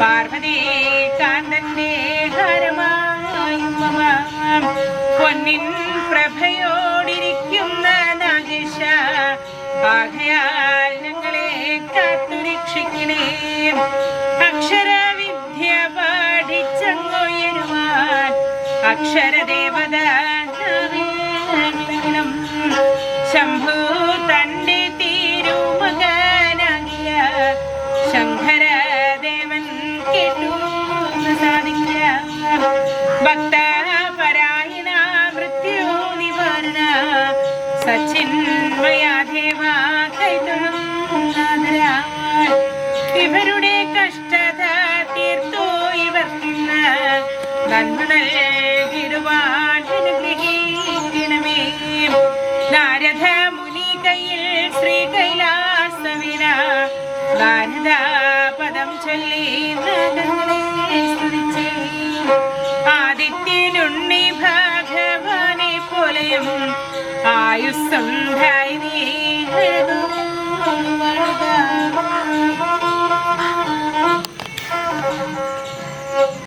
രാധേ കാന്തന്റെ ഹരമായുമ പൊന്നിൻ പ്രഭയോടിരിക്കുന്ന നാഗേശ ആകയാൽ ഞങ്ങളെ കാത്തുരക്ഷിക്കണേ. അക്ഷരവിദ്യ പഠിച്ചങ്ങുയരുവാൻ അക്ഷരദേവത ഭക്തപരായണ മൃത്യു നിവാരണ സച്ചിന്മയാദേവ കൈതൊഴും ഇവരുടെ കഷ്ടത തീർത്തു ഇവർക്കിന്ന് നന്മ നൽകിടുവാൻ അനുഗ്രഹിക്കണമേ നാരദ മുനി കയ്യിൽ ശ്രീ കൈലാസവിന നാരദ പദം ചൊല്ലി നാഗങ്ങളെ സ്തുതിച്ചേ. ആയുസ്സുണ്ടായി നീ